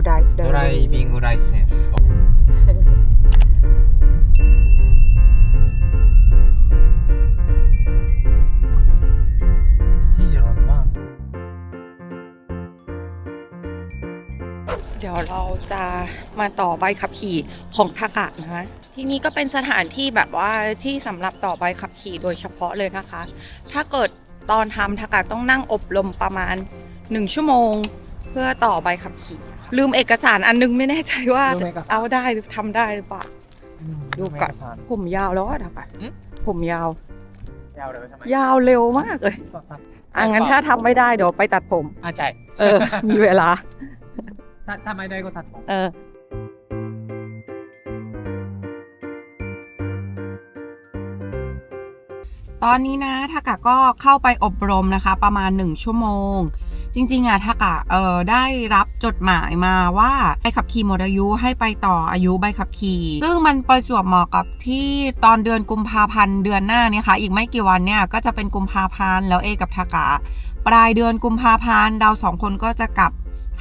ドライブドライビングライセンス ที่จอดรถว่าง เดี๋ยวเราจะมาต่อใบขับขี่ของทากะนะคะที่นี่ก็เป็นสถานที่แบบว่าที่สำหรับต่อใบขับขี่โดยเฉพาะเลยนะคะ ถ้าเกิดตอนทำทากะต้องนั่งอบรมประมาณ 1 ชั่วโมง เพื่อต่อใบขับขี่ค่ะ ลืมเอกสารอันนึงไม่แน่ใจว่าลืมเอกสาร เอาได้หรือทำได้หรือเปล่า ดูก่อน ผมยาวแล้วอะทากะหึ ผมยาว ยาวเลยทำไมยาวเร็วมากเลยอะงั้นถ้าทำไม่ได้เดี๋ยวไปตัดผม อะใช่เออ มีเวลา ถ้าถ้าไม่ได้ก็ตัดผมเออ ตอนนี้นะทากะก็เข้าไปอบรมนะคะ ประมาณ 1 ชั่วโมง จริงๆอะทากะเออได้รับจดหมายมาว่าใบขับขี่หมดอายุให้ไปต่ออายุใบขับขี่ซึ่งมันประจวบเหมาะกับที่ตอนเดือนกุมภาพันธ์เดือนหน้าเนี่ยค่ะอีกไม่กี่วันเนี่ยก็จะเป็นกุมภาพันธ์แล้วเอกับทากะปลายเดือนกุมภาพันธ์เราสองคนก็จะกลับ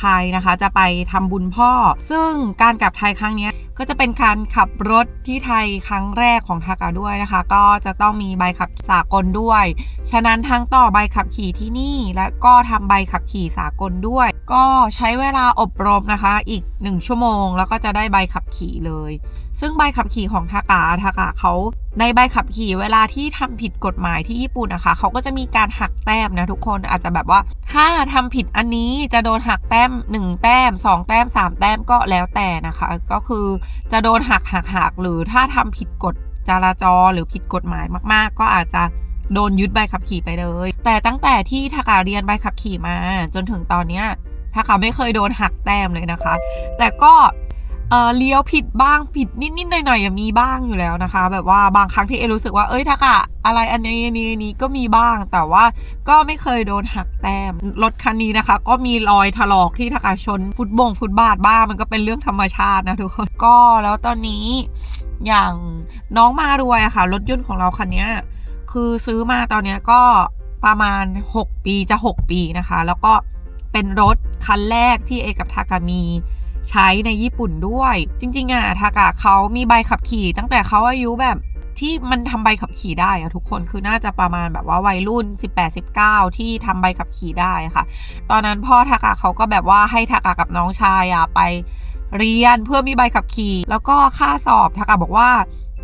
ไทยนะคะ จะไปทำบุญพ่อ ซึ่งการกลับไทยครั้งนี้ก็จะเป็นการขับรถที่ไทยครั้งแรกของทากาด้วยนะคะ ก็จะต้องมีใบขับสากลด้วย ฉะนั้นทั้งต่อใบขับขี่ที่นี่ และก็ทำใบขับขี่สากลด้วย ก็ใช้เวลาอบรมนะคะอีก 1 ชั่วโมง แล้วก็จะได้ใบขับขี่เลย ซึ่งใบขับขี่ของทากาทากาเขาในใบขับขี่เวลาที่ทำผิดกฎหมายที่ญี่ปุ่นนะคะ เขาก็จะมีการหักแต้มนะทุกคนอาจจะแบบว่า ถ้าทำผิดอันนี้จะโดนหักแต้ม 1 แต้ม 2 แต้ม 3 แต้มก็แล้วแต่นะคะ ก็คือจะโดนหักหักหักหรือถ้าทำผิดกฎจราจรหรือผิดกฎหมายมาก ๆ ก็อาจจะโดนยึดใบขับขี่ไปเลย แต่ตั้งแต่ที่ทากาเรียนใบขับขี่มา จนถึงตอนเนี้ยทากาไม่เคยโดนหักแต้มเลยนะคะ แต่ก็ เออเลี้ยวผิดบ้างผิดนิดๆหน่อยๆยังมีบ้างอยู่แล้วนะคะ แบบว่าบางครั้งที่เอรู้สึกว่าเอ้ยทากะอะไรอันนี้อันนี้อันนี้ก็มีบ้าง แต่ว่าก็ไม่เคยโดนหักแต้มรถคันนี้นะคะ ก็มีรอยถลอกที่ทากะชน ฟุตบงฟุตบาทบ้างมันก็เป็นเรื่องธรรมชาตินะทุกคนก็แล้วตอนนี้อย่างน้องมารวยอะค่ะ รถยนต์ของเราคันนี้คือซื้อมาตอนนี้ก็ประมาณ 6 ปีจะ 6 ปีนะคะ แล้วก็เป็นรถคันแรกที่เอกับทากามี ใช้ในญี่ปุ่นด้วย จริงๆอะทากาเขามีใบขับขี่ ตั้งแต่เขาอายุแบบที่มันทำใบขับขี่ได้อะทุกคนคือน่าจะประมาณแบบว่าวัยรุ่น 18-19 ที่ทำใบขับขี่ได้ค่ะ ตอนนั้นพ่อทากาเขาก็แบบว่าให้ทากากับน้องชายอะไปเรียนเพื่อมีใบขับขี่ แล้วก็ค่าสอบทากาบอกว่า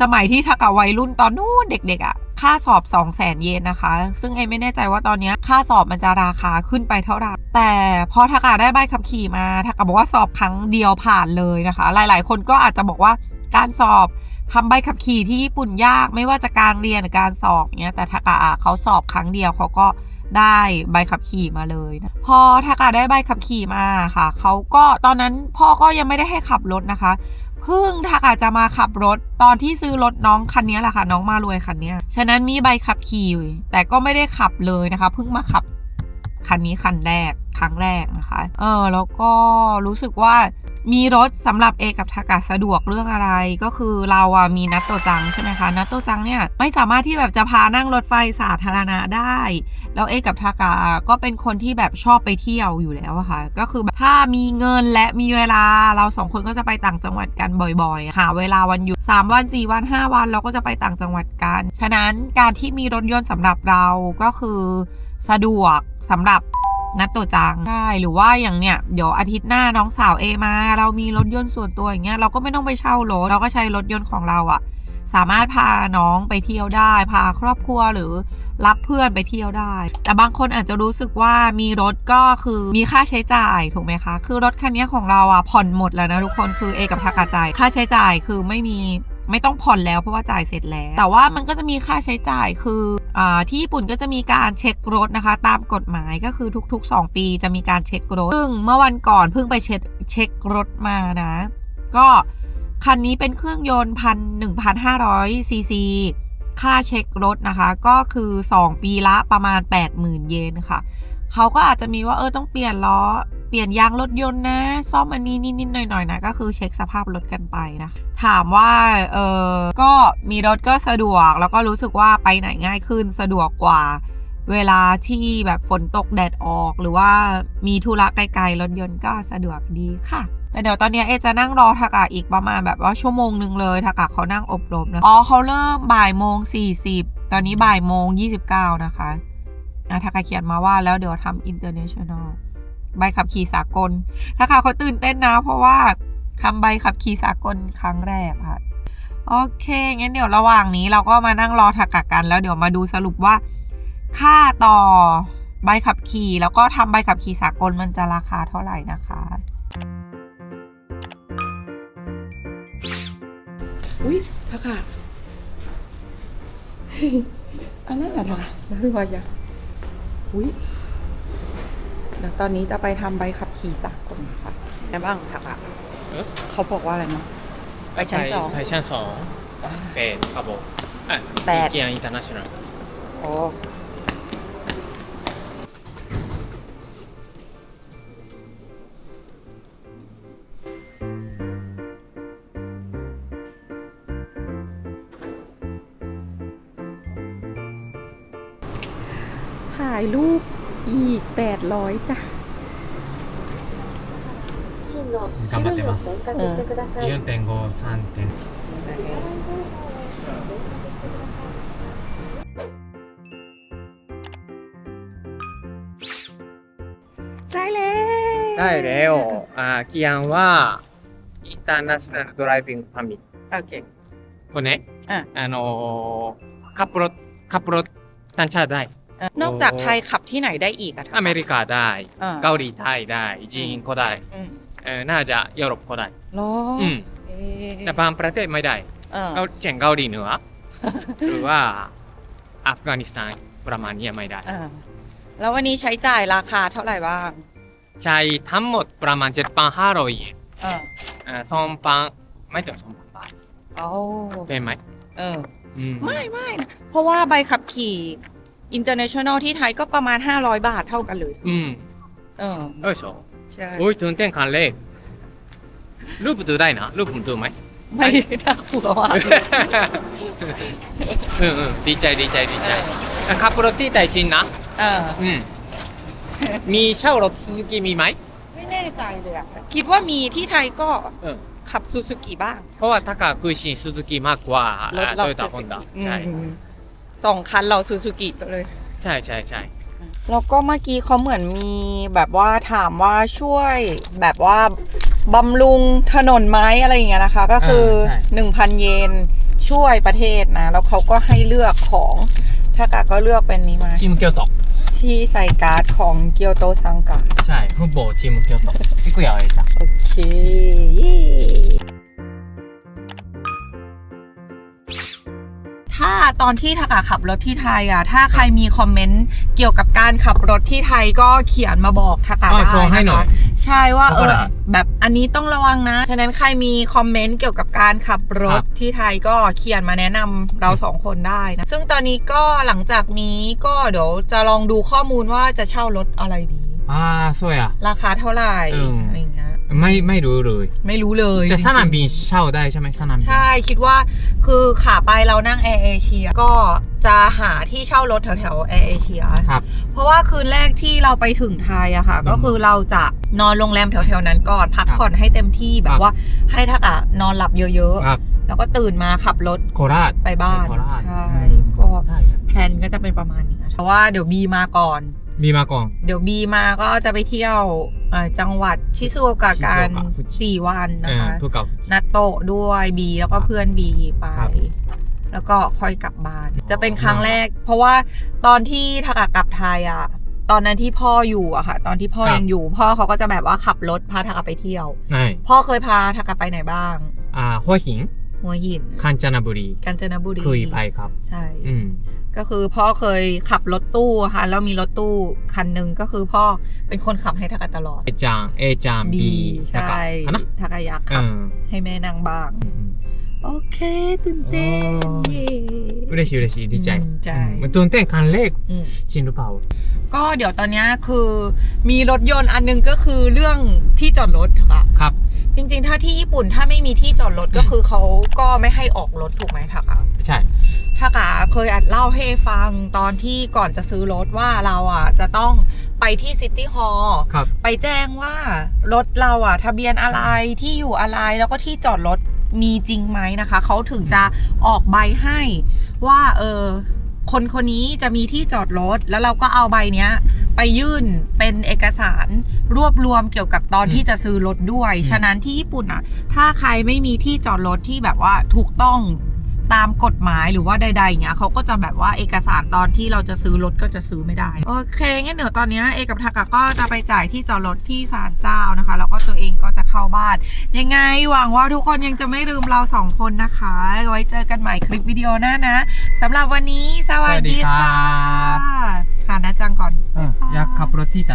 สมัยที่ทากาวัยรุ่นตอนนู้นเด็กๆอะ ค่าสอบ 2 0 0แสนเยนนะคะ ซึ่งเอไม่แน่ใจว่าตอนนี้ค่าสอบมันจะราคาขึ้นไปเท่าไหร่ แต่พอทากาได้ใบขับขี่มาทากาบอกว่าสอบครั้งเดียวผ่านเลยนะคะ หลาย ๆ คนก็อาจจะบอกว่าการสอบทำใบขับขี่ที่ญี่ปุ่นยากไม่ว่าจะการเรียนหรือการสอบเนี้ยแต่ทากาเขาสอบครั้งเดียวเขาก็ได้ใบขับขี่มาเลยนะพอทากาได้ใบขับขี่มาค่ะเขาก็ตอนนั้นพ่อก็ยังไม่ได้ให้ขับรถนะคะ เพิ่งทากาจะมาขับรถ ตอนที่ซื้อรถน้องคันนี้แหละค่ะ น้องมารวยคันนี้ฉะนั้นมีใบขับขี่แต่ก็ไม่ได้ขับเลยนะคะ เพิ่งมาขับคันนี้คันแรก ครั้งแรกนะคะ เออแล้วก็รู้สึกว่ามีรถสำหรับเอกับทากาสะดวกเรื่องอะไรก็คือเราอะมีนัตโตจังใช่ไหมคะนัตโตจังเนี่ยไม่สามารถที่แบบจะพานั่งรถไฟสาธารณะได้ แล้วเอกับทากาก็เป็นคนที่แบบชอบไปเที่ยวอยู่แล้วอะค่ะก็คือแบบถ้ามีเงินและมีเวลาเราสองคนก็จะไปต่างจังหวัดกันบ่อยๆ หาเวลาวันหยุด3วัน4วัน 5 วันเราก็จะไปต่างจังหวัดกัน ฉะนั้นการที่มีรถยนต์สำหรับเราก็คือสะดวกสำหรับ นัดตัวจังได้หรือว่าอย่างเนี้ยเดี๋ยวอาทิตย์หน้าน้องสาวเอมา เรามีรถยนต์ส่วนตัวอย่างเงี้ยเราก็ไม่ต้องไปเช่ารถเราก็ใช้รถยนต์ของเราอะสามารถพาน้องไปเที่ยวได้ พาครอบครัวหรือรับเพื่อนไปเที่ยวได้ แต่บางคนอาจจะรู้สึกว่ามีรถก็คือมีค่าใช้จ่ายถูกไหมคะ คือรถคันนี้ของเราอะผ่อนหมดแล้วนะทุกคนคือเอกับทากาจ่ายค่าใช้จ่ายคือไม่มีไม่ต้องผ่อนแล้วเพราะว่าจ่ายเสร็จแล้ว แต่ว่ามันก็จะมีค่าใช้จ่ายคือ ที่ญี่ปุ่นก็จะมีการเช็ครถนะคะ ตามกฎหมายก็คือทุก ๆ 2 ปีจะมีการเช็ครถซึ่งเมื่อวันก่อนเพิ่งไปเช็คเช็ครถมานะ ก็คันนี้เป็นเครื่องยนต์พันหนึ่งพันห้าร้อยซีซีค่าเช็ครถนะคะ ก็คือ 2 ปีละประมาณ 80,000 เยนค่ะ เขาก็อาจจะมีว่าเออต้องเปลี่ยนล้อ เปลี่ยนยางรถยนต์นะ ซ่อมอันนี้นิดๆหน่อยๆนะก็คือเช็คสภาพรถกันไปนะถามว่าเออก็มีรถก็สะดวก แล้วก็รู้สึกว่าไปไหนง่ายขึ้นสะดวกกว่าเวลาที่แบบฝนตกแดดออกหรือว่ามีธุระไกลๆรถยนต์ก็สะดวกดีค่ะ แต่เดี๋ยวตอนนี้เอจะนั่งรอทากะอีกประมาณแบบว่าชั่วโมงหนึ่งเลยทากะเขานั่งอบรมนะอ๋อเขาเริ่มบ่ายโมงสี่สิบตอนนี้บ่ายโมงยี่สิบเก้านะคะ อะทากะเขียนมาว่าแล้วเดี๋ยวทำ international ใบขับขี่สากลทากะเขาตื่นเต้นนะ เพราะว่าทำใบขับขี่สากลครั้งแรกค่ะ โอเคงั้นเดี๋ยวระหว่างนี้เราก็มานั่งรอทากะกัน แล้วเดี๋ยวมาดูสรุปว่า ค่าต่อใบขับขี่ แล้วก็ทำใบขับขี่สากลมันจะราคาเท่าไหร่นะคะอุ้ยทากะอันนั้นอะทากะแล้วพี่วายะ อุ้ยเดี๋ยวตอนนี้จะไปทำใบขับขี่สากลนะคะไงบ้างทากะเอ๊ะ เขาบอกว่าอะไรนะไปชั้นสองไปชั้นสองแปดครับผมอะแปด เกียร์อินเตอร์เนชั่นแนล โอ้ ถ่ายรูปอีก 800จ้ะ頑張ってます4.53点ได้แล้วได้แล้วอ่ากิยันว่าインターナショナルドライビングファミリーโอเคこれね、うん、あのカップルカップル単車代 นอกจากไทยขับที่ไหนได้อีกอะทำอเมริกาได้อ่าเกาหลีใต้ได้ จีนก็ได้อืมเออน่าจะยุโรปก็ได้รออืมเอ๊ะแต่บางประเทศไม่ได้เออเกาเช่นเกาหลีเหนือหรือว่าอัฟกานิสถานประมาณนี้ไม่ได้อ่าแล้ววันนี้ใช้จ่ายราคาเท่าไหร่บ้าง ใช้ทั้งหมดประมาณ7,500เยนเออเอ่อสองพันไม่ถึงสองพันบาทเอาเป็นไหม เอออืมไม่ไม่นะเพราะว่าใบขับขี่ international ที่ไทยก็ประมาณ 500 บาทเท่ากันเลย อืม เออ よいしょ ใช่ โอ้ยตื่นเต้นคันเลยรูปดูได้นะรูปผมดูไหม ไม่น่ากลัวมาก อืมอืมดีใจดีใจดีใจขับรถที่ไต้จินนะ เออ อืมมีเช่ารถซูซูกิมีไหม ไม่แน่ใจเลยอะคิดว่ามีที่ไทยก็ อืม ขับซูซูกิบ้าง เพราะว่าถ้ากับคุยชินซูซูกิมากกว่าร ถ โต เรา โยต้า ซู ฮอน ซู ด้า กิ ใช่ อืม สองคันเราซูซูกิเลย ใช่ใช่ใช่แล้วก็เมื่อกี้เขาเหมือนมีแบบว่าถามว่าช่วย แบบว่าบำรุงถนนไหมอะไรอย่างเงี้ยนะคะ ก็คือหนึ่งพันเยนช่วยประเทศนะ แล้วเขาก็ให้เลือกของถ้ากาก็เลือกเป็นนี้มาชิมเกียวตกที่ใส่การ์ดของเกียวโตซังกะใช่พูดโบชิมเกียวตกพี่กูอยากอะไรจ้ะโอเค ถ้าตอนที่ถ้าขับรถที่ไทยอะ ถ้าใครมีคอมเมนต์เกี่ยวกับการขับรถที่ไทยก็เขียนมาบอกทักได้นะคะใช่ว่าเออแบบอันนี้ต้องระวังนะ ฉะนั้นใครมีคอมเมนต์เกี่ยวกับการขับรถที่ไทยก็เขียนมาแนะนำเราสองคนได้นะ ซึ่งตอนนี้ก็หลังจากนี้ก็เดี๋ยวจะลองดูข้อมูลว่าจะเช่ารถอะไรดี อ่าสวยอะ ราคาเท่าไหร่ ไรอย่างเงี้ยไม่ไม่รู้เลย ไม่รู้เลยแต่สนามจริงๆบินเช่าได้ใช่ไหมสนามบิน ใช่คิดว่าคือขาไปเรานั่งแอร์เอเชียก็จะหาที่เช่ารถแถวแถวแอร์เอเชียครับเพราะว่าคืนแรกที่เราไปถึงไทยอะค่ะอืมก็คือเราจะนอนโรงแรมแถวๆนั้นก่อนพักครับผ่อนให้เต็มที่แบครับบว่า ให้ทักอะนอนหลับเยอะครับๆแล้วก็ตื่นมาขับรถโคราชไปบ้านโคราชใช่อืมก็ได้แพลนก็จะเป็นประมาณนี้เพราะว่าเดี๋ยวบีมาก่อน มีมาก่อนเดี๋ยวบีมาก็จะไปเที่ยวเอ่อจังหวัดชิซูโอกะกันชิซูโอกะฟุจิ สี่วันนะเออคะทุกเก่า นัดโตะด้วยบีแล้วก็เพื่อนบีไป ครับแล้วก็ค่อยกลับบ้าน จะเป็นครั้งแรก เพราะว่าตอนที่ทากากลับไทยอะ ตอนนั้นที่พ่ออยู่อะค่ะ ตอนที่พ่อครับ ยังอยู่ พ่อเขาก็จะแบบว่าขับรถพาทากาไปเที่ยว ใช่พ่อเคยพาทากาไปไหนบ้าง อ่าหัวหินหัวหิน กาญจนบุรี กาญจนบุรี เคยไปครับ ใช่ อืม ก็คือพ่อเคยขับรถตู้ค่ะแล้วมีรถตู้คันหนึ่งก็คือพ่อเป็นคนขับให้ทักาตลอด เอจางเอจางบีบีใช่นะทากายะขับให้แม่นางบ้าง โอเคตื่นเต้นเย่ไม่ได้ชิวเชิดีใจใจมันตื่นเต้นการเลขชินหรือเปล่า ก็เดี๋ยวตอนนี้คือมีรถยนต์อันนึงก็คือเรื่องที่จอดรถค่ะครับ จริง ๆ ถ้าที่ญี่ปุ่นถ้าไม่มีที่จอดรถก็คือเขาก็ไม่ให้ออกรถถูกไหมถักอะใช่ ถ้ากะเคยอัดเล่าให้เอฟังตอนที่ก่อนจะซื้อรถว่าเราอะจะต้องไปที่ซิตี้ฮอลล์ครับไปแจ้งว่ารถเราอะ ทะเบียนอะไรที่อยู่อะไรแล้วก็ที่จอดรถมีจริงไหมนะคะ เขาถึงจะออกใบให้ว่าเออคนคนนี้จะมีที่จอดรถ แล้วเราก็เอาใบเนี้ย ไปยื่นเป็นเอกสารรวบรวมเกี่ยวกับตอนอืมที่จะซื้อรถด้วยอืมฉะนั้นที่ญี่ปุ่นอะ ถ้าใครไม่มีที่จอดรถที่แบบว่าถูกต้อง ตามกฎหมายหรือว่าใดๆอย่างเงี้ยเขาก็จะแบบว่าเอกสารตอนที่เราจะซื้อรถก็จะซื้อไม่ได้โอเคงั้นเดี๋ยวตอนนี้เอกับทักก็จะไปจ่ายที่จอดรถที่ศาลเจ้านะคะ แล้วก็ตัวเองก็จะเข้าบ้าน ยังไงหวังว่าทุกคนยังจะไม่ลืมเราสองคนนะคะ ไว้เจอกันใหม่คลิปวิดีโอหน้านะสำหรับวันนี้สวัสดีค่ะหานะจังก่อน อยากขับรถที่ไหน